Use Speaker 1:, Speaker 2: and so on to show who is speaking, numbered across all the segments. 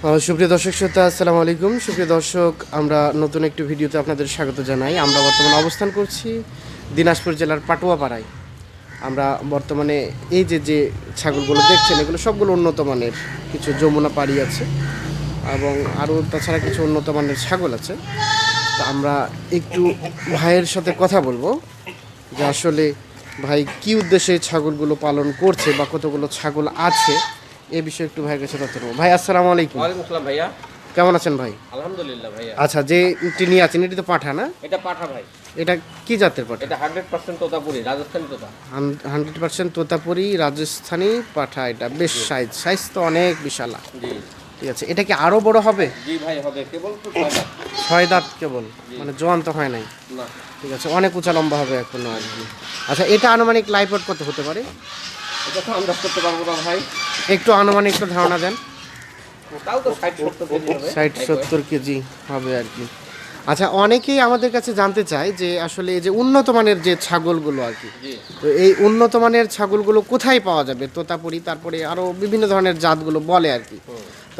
Speaker 1: সুপ্রিয় দর্শক শ্রোতা, আসসালামু আলাইকুম। সুপ্রিয় দর্শক, আমরা নতুন একটি ভিডিওতে আপনাদের স্বাগত জানাই। আমরা বর্তমানে অবস্থান করছি দিনাজপুর জেলার পাটুয়াপাড়ায়। আমরা বর্তমানে এই যে যে ছাগলগুলো দেখছেন, এগুলো সবগুলো উন্নত মানের কিছু যমুনা পাড়ি আছে এবং আরও তাছাড়া কিছু উন্নত মানের ছাগল আছে। তা আমরা একটু ভাইয়ের সাথে কথা বলব যে আসলে ভাই কি উদ্দেশ্যে ছাগলগুলো পালন করছে বা কতগুলো ছাগল আছে এ বিষয়ে একটু ভাইয়ের কাছে তথ্য নেব। ভাই আসসালামু আলাইকুম।
Speaker 2: ওয়ালাইকুম আসসালাম ভাইয়া।
Speaker 1: কেমন আছেন ভাই?
Speaker 2: আলহামদুলিল্লাহ ভাইয়া।
Speaker 1: আচ্ছা যে টি নিয়ে আছেন এটি তো পাঠা না?
Speaker 2: এটা পাঠা ভাই।
Speaker 1: এটা কি জাতের পাঠা?
Speaker 2: এটা হান্ড্রেড পার্সেন্ট তোতাপুরি রাজস্থানি তোতা।
Speaker 1: হান্ড্রেড পার্সেন্ট তোতাপুরি রাজস্থানী পাঠা এটা। বেশ সাইজ সাইজ তো অনেক বিশাল।
Speaker 2: জি।
Speaker 1: ঠিক আছে এটা কি আরও বড় হবে?
Speaker 2: জি ভাই হবে। কেবল ছয়
Speaker 1: দাঁত। কেবল? মানে জোয়ান তো হয় নাই? ঠিক আছে অনেক উঁচা লম্বা হবে এখনও আচ্ছা এটা আনুমানিক লাইফ কত হতে পারে?
Speaker 2: এটা তো আন্দাজ করতে পারব না ভাই।
Speaker 1: একটু আনুমানিক একটু ধারণা দেন।
Speaker 2: তাও তো ষাট সত্তর কেজি হবে।
Speaker 1: ষাট সত্তর কেজি হবে আর কি। আচ্ছা অনেকেই আমাদের কাছে জানতে চায় যে আসলে এই যে উন্নত মানের যে ছাগলগুলো আর কি তো এই উন্নত মানের ছাগলগুলো কোথায় পাওয়া যাবে? তোতাপুরি তারপরে আরও বিভিন্ন ধরনের জাতগুলো বলে আর কি।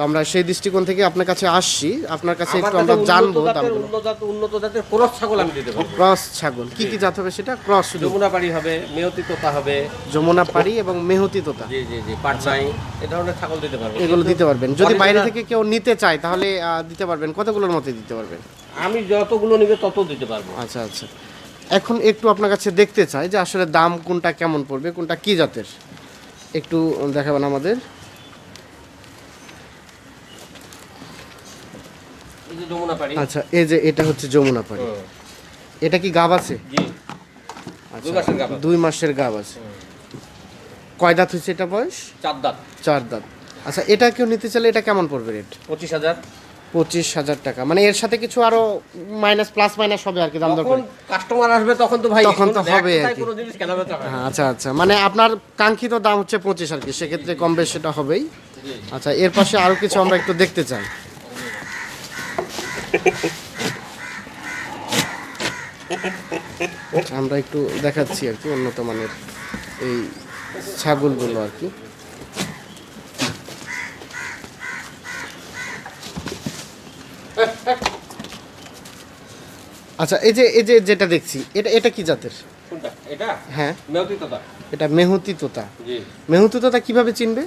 Speaker 1: তো আমরা সেই দৃষ্টিকোণ থেকে আপনার কাছে আসছি। আপনার কাছে একটু
Speaker 2: আমরা
Speaker 1: জানব
Speaker 2: উন্নত জাতের
Speaker 1: দামগুলো
Speaker 2: উন্নত জাতের ক্রস ছাগল আমি দিতে পারব।
Speaker 1: ক্রস ছাগল। কি কি জাত হবে সেটা? ক্রস
Speaker 2: যমুনা বাড়ি হবে মেহতি তোতা হবে।
Speaker 1: যমুনা পাড়ি এবং মেহতি তোতা।
Speaker 2: জি জি জি পাটনাই। এ ধরনের ছাগল দিতে পারব।
Speaker 1: এগুলো দিতে পারবেন। যদি বাইরে থেকে কেউ নিতে চায় তাহলে দিতে পারবেন। কতগুলোর মধ্যে দিতে পারবেন?
Speaker 2: আমি যতগুলো নিবে তত দিতে পারব।
Speaker 1: আচ্ছা আচ্ছা। এখন একটু আপনার কাছে দেখতে চাই যে আসলে দাম কোনটা কেমন পড়বে কোনটা কি জাতের? একটু দেখাবেন আমাদের
Speaker 2: এই যে যমুনা পাড়ি।
Speaker 1: আচ্ছা এই যে এটা হচ্ছে যমুনা পাড়ি। এটা কি গাব আছে?
Speaker 2: জি।
Speaker 1: আচ্ছা
Speaker 2: দুই মাসের গাভ
Speaker 1: দুই মাসের গাব আছে। কয় দাঁত হয়েছে এটা বয়স?
Speaker 2: চার দাঁত।
Speaker 1: চার দাঁত। আচ্ছা এটা কেউ নিতে চাইলে এটা কেমন পড়বে রেট
Speaker 2: পঁচিশ হাজার।
Speaker 1: পঁচিশ হাজার টাকা। মানে এর সাথে কিছু আরও মাইনাস প্লাস মাইনাস হবে আর কি দাম দর
Speaker 2: কাস্টমার আসবে তখন তো ভাই
Speaker 1: তখন তো হবে।
Speaker 2: হ্যাঁ,
Speaker 1: আচ্ছা আচ্ছা। মানে আপনার কাঙ্ক্ষিত দাম হচ্ছে পঁচিশ আর কি। সেক্ষেত্রে কম বেশ সেটা হবেই। আচ্ছা এর পাশে আরও কিছু আমরা একটু দেখতে চাই। আমরা একটু দেখাচ্ছি আর কি উন্নত মানের এই ছাগলগুলো আর কি। আচ্ছা এই যে এই যে যেটা দেখছি এটা এটা কি জাতের?
Speaker 2: কোনটা? এটা?
Speaker 1: হ্যাঁ।
Speaker 2: মেয়তি তোতা।
Speaker 1: এটা মেহুতি তোতা।
Speaker 2: জি।
Speaker 1: মেহতি তোতা কীভাবে চিনবে?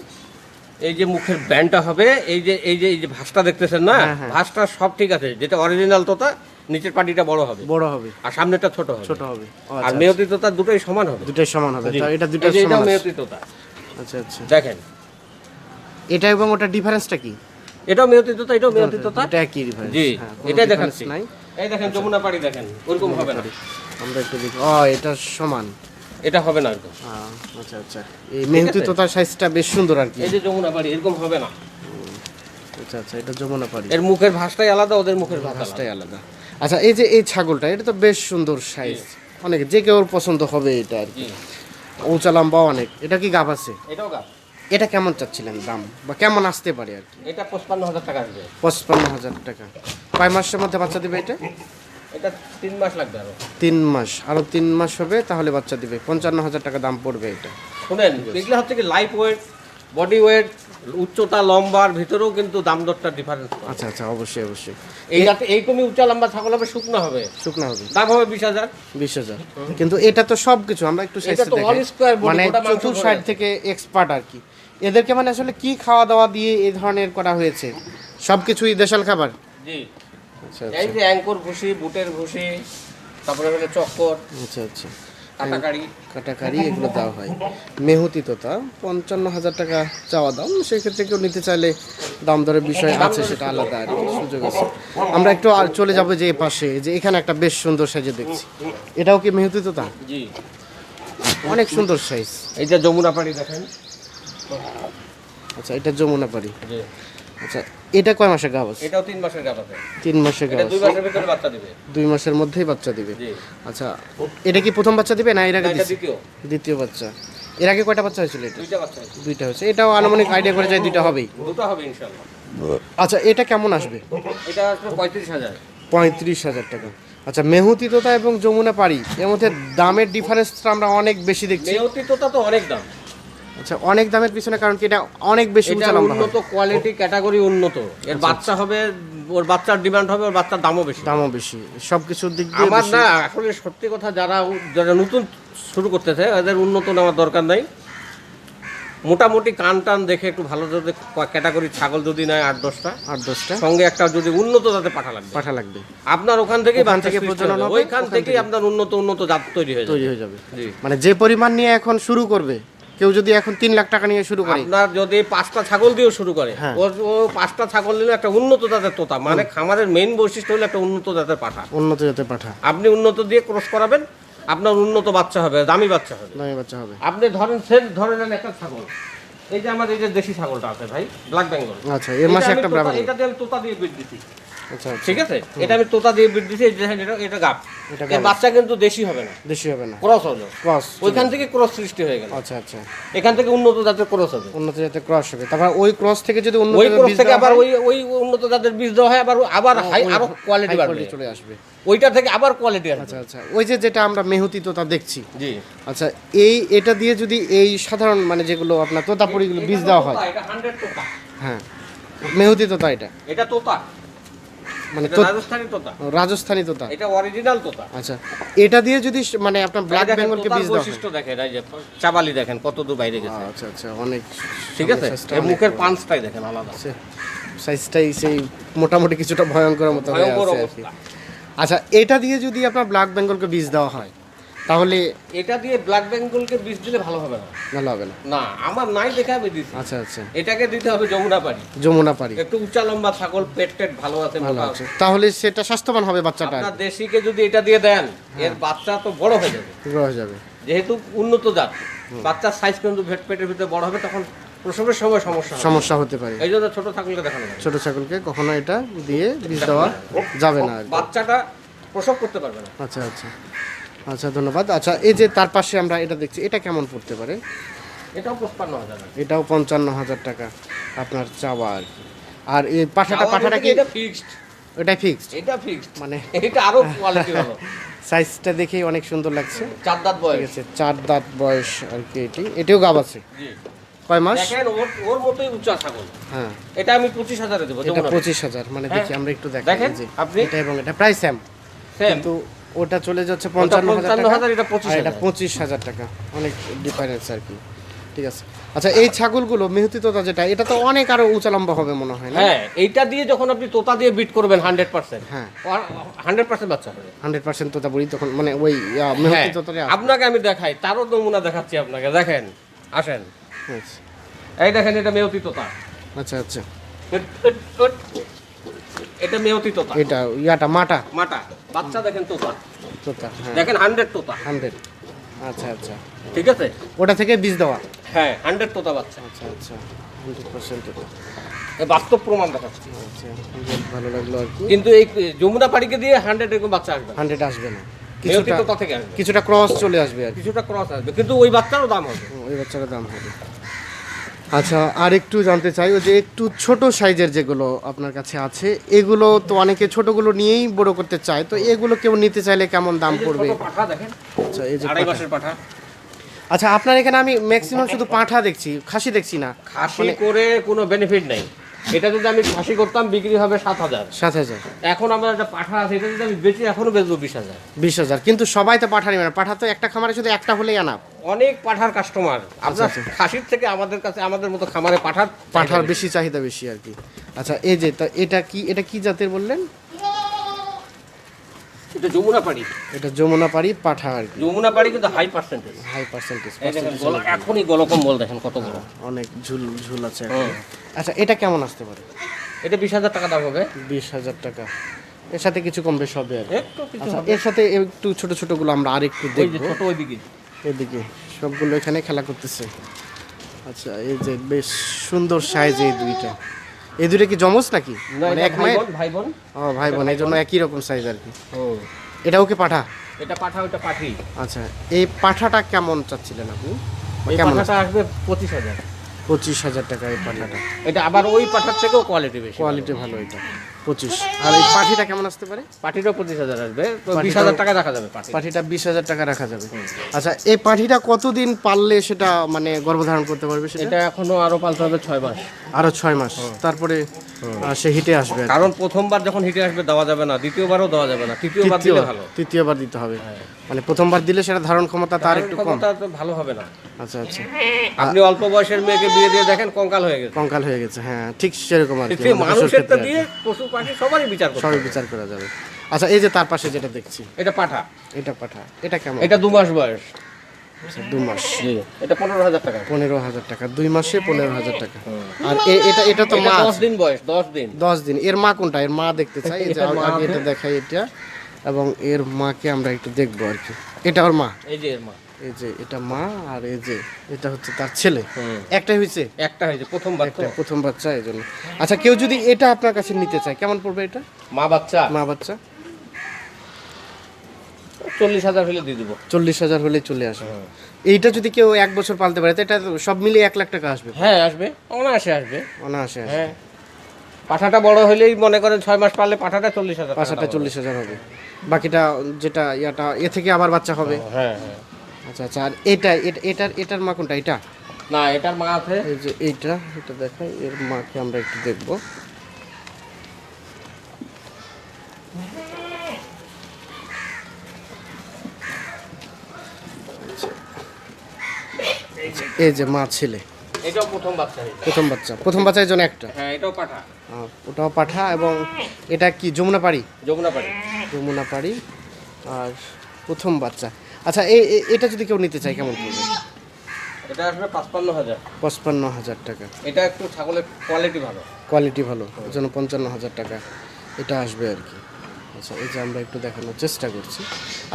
Speaker 2: এই যে মুখের ব্যান্ডটা হবে এই যে এই যে এই যে ভাসটা দেখতেছেন না?
Speaker 1: হ্যাঁ, হ্যাঁ।
Speaker 2: ভাসটা সব ঠিক আছে যেটা অরিজিনাল তোতা নিচের পাটিটা বড় হবে।
Speaker 1: বড় হবে।
Speaker 2: আর সামনেটা ছোট হবে।
Speaker 1: ছোট হবে।
Speaker 2: আর
Speaker 1: আচ্ছা,
Speaker 2: মেয়তি তোতা দুটোই সমান হবে।
Speaker 1: দুটোই সমান হবে। এটা
Speaker 2: এটাও
Speaker 1: সমান।
Speaker 2: মেয়তি তোতা।
Speaker 1: আচ্ছা আচ্ছা।
Speaker 2: দেখেন।
Speaker 1: এটা এবং ওটা ডিফারেন্সটা কি?
Speaker 2: এটাও মেয়তি তোতা এটাও মেয়তি তোতা।
Speaker 1: এটা কি ডিফারেন্স
Speaker 2: জি
Speaker 1: কোনো
Speaker 2: এটাই দেখাচ্ছি। এই দেখেন যমুনা পাড়ি দেখেন ওরকম হবে না।
Speaker 1: আমরা একটু দেখি। ও এটা সমান।
Speaker 2: এটা হবে না এরকম
Speaker 1: আহ, আচ্ছা আচ্ছা। এই
Speaker 2: আছে?
Speaker 1: তোতার সাইজটা বেশ সুন্দর আর কি।
Speaker 2: এই যে যমুনা পাড়ি এরকম হবে না।
Speaker 1: আচ্ছা আচ্ছা এটা যমুনা পাড়ি।
Speaker 2: এর মুখের ভাসটাই আলাদা ওদের মুখের ভাস আলাদা।
Speaker 1: আচ্ছা এই যে এই ছাগলটা এটা তো বেশ সুন্দর সাইজ। অনেক যে কেউ পছন্দ হবে এটা আর কি। উঁচা লম্বা অনেক। এটা কি গাব আছে?
Speaker 2: এটাও গাছ
Speaker 1: এটা কেমন চাচ্ছিলেন দাম? বা কেমন আসতে পারে আর কি?
Speaker 2: এটা পঁচপান্ন হাজার টাকা আসবে।
Speaker 1: পঁচপান্ন হাজার টাকা। কয় মাসের মধ্যে বাচ্চা দিবে এটা?
Speaker 2: এটা তিন মাস লাগবে আরও।
Speaker 1: তিন মাস আরও তিন মাস হবে তাহলে বাচ্চা দিবে। পঞ্চান্ন হাজার টাকা দাম পড়বে এটা।
Speaker 2: শুনেন এগুলো হচ্ছে কি লাইফ ওয়েট বডি ওয়েট উচ্চতা লম্বার ভিতরেও কিন্তু দাম দরটা ডিফারেন্স
Speaker 1: আচ্ছা আচ্ছা অবশ্যই অবশ্যই।
Speaker 2: এই যাতে এইরকমই উচ্চা লম্বা ছাগল হবে শুকনো হবে?
Speaker 1: শুকনা হবে।
Speaker 2: দাম হবে বিশ হাজার।
Speaker 1: বিশ হাজার। কিন্তু এটা তো সব কিছু আমরা একটু
Speaker 2: square body,
Speaker 1: মানে চতুর সাইড থেকে এক্সপার্ট আর কি। এদেরকে মানে আসলে কি খাওয়া দাওয়া দিয়ে এই ধরনের করা হয়েছে? সব কিছুই দেশাল খাবার?
Speaker 2: জি। এই যে অ্যাঙ্কর ভুসি বুটের ভুসি তারপরে হলো চক্কর
Speaker 1: আচ্ছা আচ্ছা।
Speaker 2: কাটাকাড়ি
Speaker 1: কাটাকারি এগুলো দেওয়া হয়। মেহুতি তোতা পঞ্চান্ন হাজার টাকা চাওয়া দাম। সেক্ষেত্রে কেউ নিতে চাইলে দাম দরের বিষয় আছে সেটা আলাদা আর কি সুযোগ আছে। আমরা একটু আর চলে যাব যে এ পাশে যে এখানে একটা বেশ সুন্দর সাইজে দেখছি। এটাও কি মেহুতি তোতা
Speaker 2: জি।
Speaker 1: অনেক সুন্দর সাইজ।
Speaker 2: এইটা যমুনা পাড়ি দেখেন।
Speaker 1: আচ্ছা এটা যমুনা পাড়ি। আচ্ছা এটা কয় মাসের আছে
Speaker 2: এটাও তিন মাসের আছে
Speaker 1: তিন মাসের গাভ
Speaker 2: দুই মাসের ভিতরে বাচ্চা দিবে।
Speaker 1: দুই মাসের মধ্যেই বাচ্চা দিবে?
Speaker 2: জি।
Speaker 1: আচ্ছা এটা কি প্রথম বাচ্চা দিবে না এর আগে?
Speaker 2: দ্বিতীয়।
Speaker 1: দ্বিতীয় বাচ্চা। এর আগে কয়টা বাচ্চা হয়েছিল এটা?
Speaker 2: দুইটা বাচ্চা আছে।
Speaker 1: দুইটা হয়েছে। এটাও আনুমানিক আইডিয়া করে যায় দুইটা হবেই।
Speaker 2: দুটো হবে ইনশাল্লাহ
Speaker 1: আচ্ছা এটা কেমন আসবে?
Speaker 2: এটা আসবে পঁয়ত্রিশ হাজার।
Speaker 1: পঁয়ত্রিশ হাজার টাকা। আচ্ছা মেহুতি তোতা এবং যমুনা পাড়ি এর মধ্যে দামের ডিফারেন্সটা আমরা অনেক বেশি দেখছি।
Speaker 2: মেয়তি তোতা তো অনেক দাম।
Speaker 1: আচ্ছা অনেক দামের পিছনে কারণ কি এটা অনেক বেশি উঁচা লম্বা
Speaker 2: উন্নত কোয়ালিটি ক্যাটাগরি উন্নত। এর বাচ্চা হবে ওর বাচ্চার ডিমান্ড হবে ওর বাচ্চার দামও বেশি।
Speaker 1: দামও বেশি। সব কিছুর দিক দিয়ে
Speaker 2: আমার না আসলে সত্যি কথা যারা যারা নতুন শুরু করতেছে এদের উন্নত নেওয়ার দরকার নাই। মোটামুটি কান টান দেখে একটু ভালো যদি ক্যাটাগরি ছাগল যদি নেয় আট দশটা।
Speaker 1: আট দশটা।
Speaker 2: সঙ্গে একটা যদি উন্নত জাতে পাঠা লাগবে।
Speaker 1: পাঠা লাগবে।
Speaker 2: আপনার ওখান থেকে
Speaker 1: ওখান থেকে
Speaker 2: ওইখান
Speaker 1: ওখান
Speaker 2: থেকে
Speaker 1: থেকে-
Speaker 2: আপনার উন্নত উন্নত জাত তৈরি হয়ে যাবে।
Speaker 1: তৈরি হয়ে যাবে। মানে যে পরিমাণ নিয়ে এখন শুরু করবে কেউ যদি এখন তিন লাখ টাকা নিয়ে শুরু করে।
Speaker 2: আপনার যদি পাঁচটা ছাগল দিয়েও শুরু করে
Speaker 1: হ্যাঁ।
Speaker 2: ও পাঁচটা ছাগল নিলে একটা উন্নত জাতের তোতা মানে খামারের মেইন বৈশিষ্ট্য হলো একটা উন্নত জাতের পাঠা।
Speaker 1: উন্নত জাতের পাঠা।
Speaker 2: আপনি উন্নত দিয়ে ক্রস করাবেন আপনার উন্নত বাচ্চা হবে দামি বাচ্চা হবে।
Speaker 1: দামি বাচ্চা হবে।
Speaker 2: আপনি ধরেন সেম ধরে নেন একটা ছাগল। এই যে আমার এই যে দেশি ছাগলটা আছে ভাই ব্ল্যাক বেঙ্গল
Speaker 1: আচ্ছা এর মাসে একটা ব্রাহ্মণ
Speaker 2: এটা দিয়ে আমি তোতা দিয়ে বিট দিছি। ঠিক আছে? এটা আমি তোতা দিয়ে দিছি এই এটা এটা গাপ এর বাচ্চা কিন্তু দেশি হবে না।
Speaker 1: দেশি হবে না।
Speaker 2: ক্রস হলো
Speaker 1: ক্রস
Speaker 2: ওইখান থেকে ক্রস সৃষ্টি হয়ে গেল।
Speaker 1: আচ্ছা আচ্ছা।
Speaker 2: এখান থেকে উন্নত জাতের ক্রস হবে।
Speaker 1: উন্নত জাতের ক্রস হবে। তারপর ওই ক্রস থেকে যদি উন্নত
Speaker 2: ওই ক্রস থেকে আবার ওই ওই উন্নত জাতের বীজ দেওয়া হয় আবার আবার হাই আরও কোয়ালিটি বাড়বে।
Speaker 1: চলে আসবে।
Speaker 2: ওইটা থেকে আবার কোয়ালিটি আসবে।
Speaker 1: আচ্ছা আচ্ছা। ওই যে যেটা আমরা মেহুতি তোতা দেখছি।
Speaker 2: জি।
Speaker 1: আচ্ছা এই এটা দিয়ে যদি এই সাধারণ মানে যেগুলো আপনার তোতাপুরিগুলো বীজ দেওয়া হয়।
Speaker 2: এটা 100 তোতা।
Speaker 1: হ্যাঁ। মেহুতি তোতা এটা।
Speaker 2: এটা তোতা।
Speaker 1: মানে
Speaker 2: রাজস্থানি তোতা।
Speaker 1: রাজস্থানি তোতা।
Speaker 2: এটা অরিজিনাল তোতা।
Speaker 1: আচ্ছা এটা দিয়ে যদি মানে আপনার ব্ল্যাক বেঙ্গলকে বীজ দাও
Speaker 2: বৈশিষ্ট্য দেখেন এই যে চাবালি দেখেন কত দূর বাইরে গেছে।
Speaker 1: আচ্ছা আচ্ছা অনেক
Speaker 2: ঠিক আছে?
Speaker 1: অনেক
Speaker 2: মুখের। পাঁচটাই দেখেন আলাদা।
Speaker 1: আছে। সাইজটাই সেই মোটামুটি কিছুটা ভয়ঙ্কর মতো হয়ে আছে আচ্ছা এটা দিয়ে যদি আপনার ব্ল্যাক বেঙ্গলকে বীজ দেওয়া হয় তাহলে
Speaker 2: এটা দিয়ে ব্ল্যাক বেঙ্গলকে বীজ দিলে ভালো হবে না।
Speaker 1: ভালো হবে না।
Speaker 2: না আমার নাই দেখে আমি দিছি।
Speaker 1: আচ্ছা আচ্ছা।
Speaker 2: এটাকে দিতে হবে যমুনা পাড়ি।
Speaker 1: যমুনা পাড়ি।
Speaker 2: একটু উঁচা লম্বা ছাগল পেট টেট ভালো আছে
Speaker 1: ভালো আছে। তাহলে সেটা স্বাস্থ্যবান হবে বাচ্চাটা
Speaker 2: আপনার দেশিকে যদি এটা দিয়ে দেন
Speaker 1: হ্যাঁ।
Speaker 2: এর বাচ্চা তো বড় হয়ে যাবে।
Speaker 1: গ্রো হয়ে যাবে।
Speaker 2: যেহেতু উন্নত জাত বাচ্চার সাইজ কিন্তু ভেট পেটের ভিতরে বড় হবে তখন প্রসবের সময় সমস্যা
Speaker 1: সমস্যা হতে পারে।
Speaker 2: এই জন্য ছোট ছাগলকে দেখানো
Speaker 1: ছোট ছাগলকে কখনো এটা দিয়ে বীজ দেওয়া যাবে না
Speaker 2: বাচ্চাটা প্রসব করতে পারবে না।
Speaker 1: আচ্ছা আচ্ছা। আচ্ছা ধন্যবাদ। আচ্ছা এই যে তার পাশে আমরা এটা দেখছি এটা কেমন পড়তে পারে?
Speaker 2: এটাও পঁচপান্ন হাজার
Speaker 1: এটাও পঞ্চান্ন হাজার টাকা আপনার চাওয়া আর কি। আর এই পাঠাটা পাঠাটা কি?
Speaker 2: এটা ফিক্সড
Speaker 1: এটা ফিক্সড
Speaker 2: এটা ফিক্সড
Speaker 1: মানে
Speaker 2: এটা আরও কোয়ালিটি ভালো।
Speaker 1: সাইজটা দেখেই অনেক সুন্দর লাগছে।
Speaker 2: চার দাঁত বয়স।
Speaker 1: ঠিক আছে চার দাঁত বয়স আর কি এটি। এটিও গাব আছে?
Speaker 2: জি।
Speaker 1: কয় মাস?
Speaker 2: দেখেন ওর ওর মতোই উঁচা ছাগল।
Speaker 1: হ্যাঁ।
Speaker 2: এটা আমি পঁচিশ হাজারে দেবো
Speaker 1: এটা পঁচিশ হাজার মানে দেখি
Speaker 2: হ্যাঁ।
Speaker 1: আমরা একটু দেখি
Speaker 2: দেখেন, আপনি?
Speaker 1: এটা এবং এটা প্রাইস সেম
Speaker 2: সেম
Speaker 1: কিন্তু ওটা চলে যাচ্ছে পঞ্চান্ন হাজার টাকা।
Speaker 2: এটা পঁচিশ
Speaker 1: এটা পঁচিশ হাজার টাকা। অনেক ডিফারেন্স আর কি। ঠিক আছে। আচ্ছা এই ছাগলগুলো মেহতি তোতা যেটা এটা তো অনেক আরও উঁচা লম্বা হবে মনে হয় না?
Speaker 2: হ্যাঁ এইটা দিয়ে যখন আপনি তোতা দিয়ে বিট করবেন হান্ড্রেড পার্সেন্ট
Speaker 1: হ্যাঁ।
Speaker 2: হান্ড্রেড পার্সেন্ট বাচ্চা হবে।
Speaker 1: হান্ড্রেড পার্সেন্ট তোতা বলি তখন মানে ওই মেহতি
Speaker 2: হ্যাঁ,
Speaker 1: তোতারে
Speaker 2: আপনাকে আমি দেখাই তারও নমুনা দেখাচ্ছি আপনাকে দেখেন আসেন।
Speaker 1: আচ্ছা।
Speaker 2: এই দেখেন এটা মেয়তি তোতা।
Speaker 1: আচ্ছা আচ্ছা।
Speaker 2: এট, মেয়তি তোতা।
Speaker 1: এটা ইয়াটা মাটা।
Speaker 2: মাটা। বাচ্চা দেখেন তোতা।
Speaker 1: তোতা হ্যাঁ।
Speaker 2: দেখেন হান্ড্রেড তোতা।
Speaker 1: হান্ড্রেড। আচ্ছা আচ্ছা।
Speaker 2: ঠিক আছে?
Speaker 1: ওটা থেকে বীজ দেওয়া?
Speaker 2: হ্যাঁ হান্ড্রেড তোতা বাচ্চা।
Speaker 1: আচ্ছা আচ্ছা। হান্ড্রেড পার্সেন্ট তোতা।
Speaker 2: বাস্তব প্রমাণ দেখাচ্ছি।
Speaker 1: আচ্ছা ভালো লাগল আর কি।
Speaker 2: কিন্তু এই যমুনা পাড়িকে দিয়ে হান্ড্রেড এরকম বাচ্চা আসবে
Speaker 1: হান্ড্রেড আসবে না। কিছুটা কিছুটা ক্রস চলে আসবে আর
Speaker 2: কিছুটা ক্রস আসবে কিন্তু ওই বাচ্চারও দাম হবে।
Speaker 1: ওই বাচ্চাটার দাম হবে। আচ্ছা আর একটু জানতে চাই ওই যে একটু ছোট সাইজের যেগুলো আপনার কাছে আছে এগুলো তো অনেকে ছোটগুলো নিয়েই বড় করতে চায় তো এগুলো কেউ নিতে চাইলে কেমন দাম পড়বে? আচ্ছা এই যে পাঠা। আচ্ছা আপনার এখানে আমি ম্যাক্সিমাম শুধু পাঁঠা দেখছি খাসি দেখছি না।
Speaker 2: খাসি করে কোনো বেনিফিট নাই। এটা যদি আমি খাসি করতাম বিক্রি হবে সাত হাজার।
Speaker 1: সাত হাজার।
Speaker 2: এখন আমার একটা পাঠা আছে এটা যদি আমি বেচি এখনও বেচবো বিশ হাজার।
Speaker 1: বিশ হাজার। কিন্তু সবাই তো পাঠা নেবে না পাঠা তো একটা খামারে শুধু একটা হলেই আনা।
Speaker 2: অনেক পাঠার কাস্টমার আপনার
Speaker 1: আচ্ছা।
Speaker 2: খাসির থেকে আমাদের কাছে আমাদের মতো খামারে পাঠার
Speaker 1: পাঠার বেশি চাহিদা বেশি আর কি। আচ্ছা এই যে তা এটা কি এটা কি জাতের বললেন?
Speaker 2: এটা যমুনা পাড়ি।
Speaker 1: এটা যমুনা পাড়ি পাঠা আর কি।
Speaker 2: যমুনা পাড়ি কিন্তু হাই পার্সেন্টেজ
Speaker 1: হাই পার্সেন্টেজ
Speaker 2: এখনই গলকম্বল দেখেন কত বড়।
Speaker 1: অনেক ঝুল ঝুল আছে আচ্ছা এটা কেমন আসতে পারে?
Speaker 2: এটা বিশ হাজার টাকা দাম হবে।
Speaker 1: বিশ হাজার টাকা। এর সাথে কিছু কম বেশ হবে আর। আচ্ছা এর সাথে একটু ছোট ছোটগুলো আমরা আরেকটু দেখব।
Speaker 2: ছোট ওইদিকে
Speaker 1: এদিকে সবগুলো এখানে খেলা করতেছে। আচ্ছা এই যে বেশ সুন্দর সাইজ এই দুইটা। এই দুটো কি জমজ নাকি? মানে এক
Speaker 2: ভাই
Speaker 1: মায়ের
Speaker 2: বোন ভাই বোন।
Speaker 1: ও ভাই বোন এই জন্য একই রকম সাইজ আর কি। এটাও কি পাঠা?
Speaker 2: এটা পাঠা ওটা পাঠি।
Speaker 1: আচ্ছা এই পাঠাটা কেমন চাচ্ছিলেন আপনি?
Speaker 2: এই পাঠাটা আসবে পঁচিশ হাজার।
Speaker 1: পঁচিশ হাজার টাকা এই পাঠাটা।
Speaker 2: এটা আবার ওই পাঠার থেকেও কোয়ালিটি বেশি
Speaker 1: কোয়ালিটি ভালো এটা। পঁচিশ। আর এই পাঠিটা কেমন আসতে পারে?
Speaker 2: পাটিটাও পঁচিশ হাজার আসবে। বিশ হাজার টাকা রাখা যাবে
Speaker 1: পাঠিটা বিশ হাজার টাকা রাখা যাবে। আচ্ছা এই পাঠিটা কতদিন পারলে সেটা মানে গর্ভধারণ করতে পারবে সেটা?
Speaker 2: এখনও আরও পালতে হবে ছয় মাস।
Speaker 1: আরও ছয় মাস। তারপরে সে হিটে আসবে
Speaker 2: কারণ প্রথমবার যখন হিটে আসবে দেওয়া যাবে না দ্বিতীয়বারও দেওয়া যাবে না তৃতীয়বার দিলে ভালো। হ্যাঁ।
Speaker 1: তৃতীয়বার দিতে হবে। মানে প্রথমবার দিলে সেটা ধারণ ক্ষমতা তার একটু কম।
Speaker 2: ক্ষমতা ভালো হবে না।
Speaker 1: আচ্ছা আচ্ছা।
Speaker 2: আপনি অল্প বয়সের মেয়েকে বিয়ে দিয়ে দেখেন কঙ্কাল হয়ে গেছে।
Speaker 1: কঙ্কাল হয়ে গেছে হ্যাঁ ঠিক সেরকম আর কি। পশুর
Speaker 2: মানুষের তো। দিয়ে পশু পাখি সবারই বিচার করতে
Speaker 1: সবই বিচার করা যাবে। আচ্ছা এই যে তার পাশে যেটা দেখছি।
Speaker 2: এটা পাঠা।
Speaker 1: এটা পাঠা। এটা কেমন?
Speaker 2: এটা দু মাস বয়স।
Speaker 1: আচ্ছা, দু মাস।
Speaker 2: এটা পনেরো হাজার টাকা।
Speaker 1: পনেরো হাজার টাকা। দুই মাসে পনেরো হাজার টাকা। আর এ- এটা এটা তো মা
Speaker 2: দশ দিন বয়স দশ দিন।
Speaker 1: দশ দিন। এর মা কোনটা? এর মা দেখতে চাই। এই যে আগে এটা দেখাই এটা। এবং এর মাকে আমরা একটু দেখব আর কি। এটা ওর মা?
Speaker 2: এই যে এর মা।
Speaker 1: এই যে এটা মা আর এই যে এটা হচ্ছে তার ছেলে। একটাই হয়েছে?
Speaker 2: একটা হয়েছে প্রথমবার তো
Speaker 1: একটা প্রথম বাচ্চা এই জন্য। আচ্ছা কেউ যদি এটা আপনার কাছে নিতে চায় কেমন পড়বে এটা?
Speaker 2: মা বাচ্চা?
Speaker 1: মা বাচ্চা?
Speaker 2: চল্লিশ হাজার হলে দিয়ে দেবো।
Speaker 1: চল্লিশ হাজার হলে চলে আসবে। এইটা যদি কেউ এক বছর পালতে পারে এটা সব মিলিয়ে এক লাখ টাকা আসবে।
Speaker 2: হ্যাঁ আসবে। অনায়াসে আসবে।
Speaker 1: অনায়াসে
Speaker 2: হ্যাঁ। পাঠাটা বড় হলেই মনে করেন ছয় মাস পারলে পাঠাটা চল্লিশ হাজার হবে।
Speaker 1: চল্লিশ হাজার হবে। বাকিটা যেটা ইয়াটা এ থেকে আবার বাচ্চা হবে।
Speaker 2: হ্যাঁ হ্যাঁ।
Speaker 1: আচ্ছা আচ্ছা আর এটা এটা- এটার এটার মা কোনটা এটা?
Speaker 2: না এটার মা আছে।
Speaker 1: এই যে এইটা এটা দেখাই এর মাকে আমরা একটু দেখব। এই যে মা ছেলে।
Speaker 2: এটাও প্রথম বাচ্চা
Speaker 1: প্রথম বাচ্চা প্রথম বাচ্চার জন্য একটা।
Speaker 2: হ্যাঁ এটাও পাঠা।
Speaker 1: ওটাও পাঠা এবং এটা কি যমুনা পাড়ি?
Speaker 2: যমুনা পাড়ি।
Speaker 1: যমুনা পাড়ি আর প্রথম বাচ্চা। আচ্ছা এটা যদি কেউ নিতে চায় কেমন পড়বে?
Speaker 2: এটা আসবে পাঁচপান্ন হাজার।
Speaker 1: পঁচপান্ন হাজার টাকা।
Speaker 2: এটা একটু ছাগলের কোয়ালিটি ভালো।
Speaker 1: কোয়ালিটি ভালো ওই জন্য পঞ্চান্ন হাজার টাকা এটা আসবে আর কি। আচ্ছা এই যে আমরা একটু দেখানোর চেষ্টা করছি।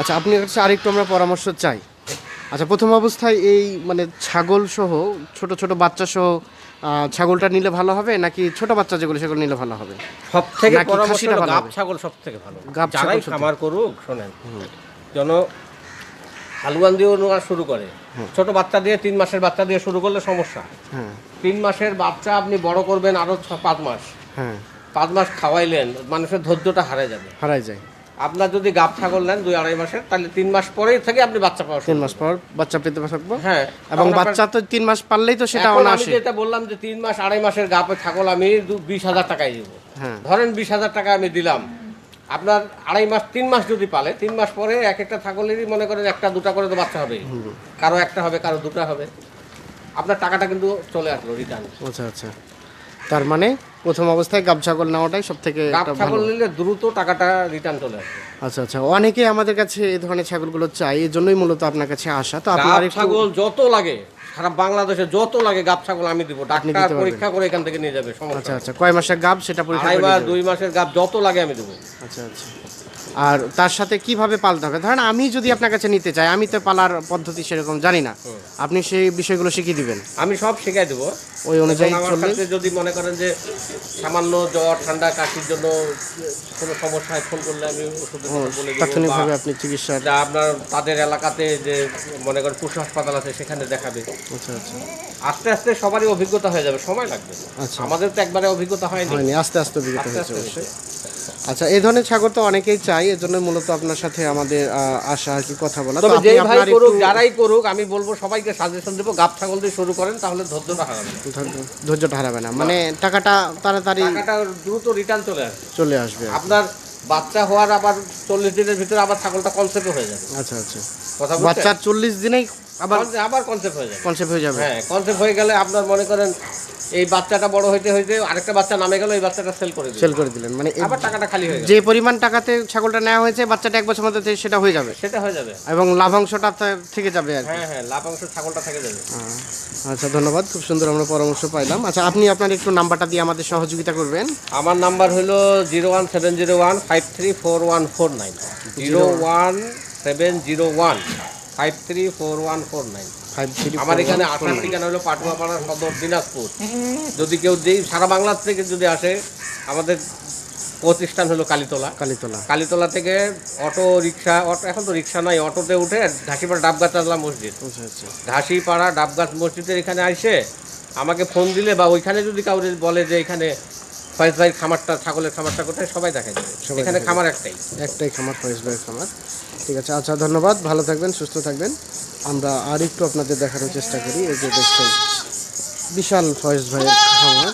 Speaker 1: আচ্ছা আপনি কাছে আরেকটু আমরা পরামর্শ চাই। আচ্ছা প্রথম অবস্থায় এই মানে ছাগল সহ ছোট ছোট বাচ্চা সহ ছাগলটা নিলে ভালো হবে নাকি ছোট বাচ্চা যেগুলো সেগুলো নিলে ভালো হবে?
Speaker 2: সব থেকে পরামর্শ ছাগল সব থেকে ভালো।
Speaker 1: গাব ছাগল
Speaker 2: যারাই খামার করুক শোনেন যেন হালুয়ান দিয়েও নেওয়া শুরু করে। ছোট বাচ্চা দিয়ে তিন মাসের বাচ্চা দিয়ে শুরু করলে সমস্যা।
Speaker 1: হ্যাঁ।
Speaker 2: তিন মাসের বাচ্চা আপনি বড় করবেন আরও পাঁচ মাস।
Speaker 1: হ্যাঁ।
Speaker 2: পাঁচ মাস খাওয়াইলেন মানুষের ধৈর্যটা হারে যাবে।
Speaker 1: হারাই যায়।
Speaker 2: আপনার যদি গাব ছাগল নেন দুই আড়াই মাসের তাহলে তিন মাস পরেই থেকে আপনি বাচ্চা পাওয়া
Speaker 1: তিন মাস পর বাচ্চা পেতে থাকব।
Speaker 2: হ্যাঁ।
Speaker 1: এবং বাচ্চা তো তিন মাস পারলেই তো সেটা
Speaker 2: আমি যেটা বললাম যে তিন মাস আড়াই মাসের গাপে ছাগল আমি বিশ হাজার টাকায় দিব।
Speaker 1: হ্যাঁ।
Speaker 2: ধরেন বিশ হাজার টাকা আমি দিলাম। আপনার আড়াই মাস তিন মাস যদি পালে তিন মাস পরে এক একটা ছাগলেরই মনে করেন একটা দুটা করে তো বাচ্চা হবে। কারও একটা হবে কারও দুটা হবে। আপনার টাকাটা কিন্তু চলে আসলো রিটার্ন
Speaker 1: আচ্ছা আচ্ছা। তার মানে প্রথম অবস্থায় গাব ছাগল নেওয়াটাই সব থেকে
Speaker 2: গাব ছাগল নিলে দ্রুত টাকাটা রিটার্ন চলে আসবে
Speaker 1: আচ্ছা আচ্ছা। অনেকে আমাদের কাছে এই ধরনের ছাগলগুলো চাই এই জন্যই মূলত আপনার কাছে আসা। তো আপনার
Speaker 2: ছাগল যত লাগে সারা বাংলাদেশে যত লাগে গাব ছাগল আমি দিব। ডাক্তার পরীক্ষা করে এখান থেকে নিয়ে যাবে সমস্যা
Speaker 1: আচ্ছা আচ্ছা। কয় মাসের গাব সেটা পরীক্ষা
Speaker 2: দুই মাসের গাব যত লাগে আমি দেবো।
Speaker 1: আচ্ছা আচ্ছা। আর তার সাথে কীভাবে পালতে হবে? ধরেন আমি যদি আপনার কাছে নিতে চাই আমি তো পালার পদ্ধতি সেরকম জানি না। আপনি সেই বিষয়গুলো শিখিয়ে দিবেন।
Speaker 2: আমি সব শিখাই দেবো।
Speaker 1: ওই অনুযায়ী
Speaker 2: যদি মনে করেন যে সামান্য জ্বর ঠান্ডা কাশির জন্য কোনো সমস্যায় ফোন করলে আমি
Speaker 1: তাৎক্ষণিকভাবে আপনি
Speaker 2: চিকিৎসা আপনার তাদের এলাকাতে যে মনে করেন পশু হাসপাতাল আছে সেখানে দেখাবে।
Speaker 1: আচ্ছা আচ্ছা।
Speaker 2: আস্তে আস্তে সবারই অভিজ্ঞতা হয়ে যাবে সময় লাগবে।
Speaker 1: আচ্ছা।
Speaker 2: আমাদের তো একবারে অভিজ্ঞতা হয়নি।
Speaker 1: আস্তে আস্তে অভিজ্ঞতা হয়েছে আচ্ছা এই ধরনের ছাগল তো অনেকেই চাই এর জন্য মূলত আপনার সাথে আমাদের আশা আর কি কথা বলা।
Speaker 2: তবে
Speaker 1: যে
Speaker 2: যেই ভাই করুক যারাই করুক আমি বলব সবাইকে সাজেশন দেবো গাব ছাগল দিয়ে শুরু করেন তাহলে ধৈর্যটা হারাবে
Speaker 1: ধৈর্য- ধৈর্যটা হারাবে না। মানে টাকাটা তাড়াতাড়ি
Speaker 2: টাকাটা দ্রুত রিটার্ন চলে আসবে।
Speaker 1: চলে আসবে।
Speaker 2: আপনার বাচ্চা হওয়ার আবার চল্লিশ দিনের ভিতরে আবার ছাগলটা কনসেপ্ট হয়ে যাবে।
Speaker 1: আচ্ছা আচ্ছা? বাচ্চার চল্লিশ দিনেই আবার
Speaker 2: আবার কনসেপ্ট হয়ে যাবে।
Speaker 1: কনসেপ্ট হয়ে যাবে।
Speaker 2: হ্যাঁ কনসেপ্ট হয়ে গেলে আপনার মনে করেন এই বাচ্চাটা বড় হইতে হইতে আরেকটা বাচ্চা নামে গেল এই বাচ্চাটা সেল করে
Speaker 1: সেল করে দিলেন। মানে
Speaker 2: আবার টাকাটা খালি হয়ে
Speaker 1: যে পরিমাণ টাকাতে ছাগলটা নেওয়া হয়েছে বাচ্চাটা এক বছর মধ্যে সেটা হয়ে যাবে।
Speaker 2: সেটা হয়ে যাবে।
Speaker 1: এবং লাভাংশটা থেকে যাবে আর
Speaker 2: হ্যাঁ হ্যাঁ লাভ অংশ ছাগলটা থেকে যাবে।
Speaker 1: আচ্ছা ধন্যবাদ। খুব সুন্দর আমরা পরামর্শ পাইলাম। আচ্ছা আপনি আপনার একটু নাম্বারটা দিয়ে আমাদের সহযোগিতা করবেন।
Speaker 2: আমার নাম্বার হলো zero one seven zero one five three four one four nine. Zero one seven zero one five three four one four nine আমার এখানে আসার ঠিকানা হলো পাটুয়াপাড়া সদর দিনাজপুর। যদি কেউ যেই সারা বাংলার থেকে যদি আসে আমাদের প্রতিষ্ঠান হলো কালীতলা।
Speaker 1: কালীতলা।
Speaker 2: কালীতলা থেকে অটো রিক্সা অটো এখন তো রিক্সা নাই অটোতে উঠে ঢাকিপাড়া ডাবগাছ আজলা মসজিদ।
Speaker 1: আচ্ছা আচ্ছা।
Speaker 2: ঘাসিপাড়া ডাবগাছ মসজিদের এখানে আসে আমাকে ফোন দিলে বা ওইখানে যদি কাউরে বলে যে এখানে ফয়েজ ভাই খামারটা ছাগলের খামারটা কোথায়? সবাই দেখা যাবে এখানে খামার একটাই।
Speaker 1: একটাই খামার ফয়েজ ভাইয়ের খামার। ঠিক আছে আচ্ছা ধন্যবাদ। ভালো থাকবেন সুস্থ থাকবেন। আমরা আর একটু আপনাদের দেখানোর চেষ্টা করি। এই যে দেখছেন বিশাল ফয়েজ ভাইয়ের খামার।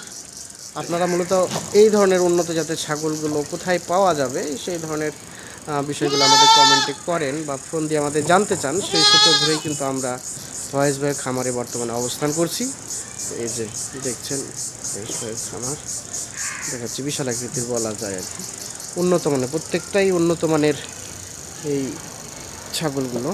Speaker 1: আপনারা মূলত এই ধরনের উন্নত জাতের ছাগলগুলো কোথায় পাওয়া যাবে? সেই ধরনের বিষয়গুলো আমাদের কমেন্টে করেন বা ফোন দিয়ে আমাদের জানতে চান সেই সূত্র ধরেই কিন্তু আমরা ফয়েজ ভাইয়ের খামারে বর্তমানে অবস্থান করছি। এই যে দেখছেন ফয়েজ ভাইয়ের খামার। দেখাচ্ছি বিশাল আকৃতির বলা যায় আর কি। উন্নত মানের প্রত্যেকটাই উন্নত মানের এই ছাগলগুলো।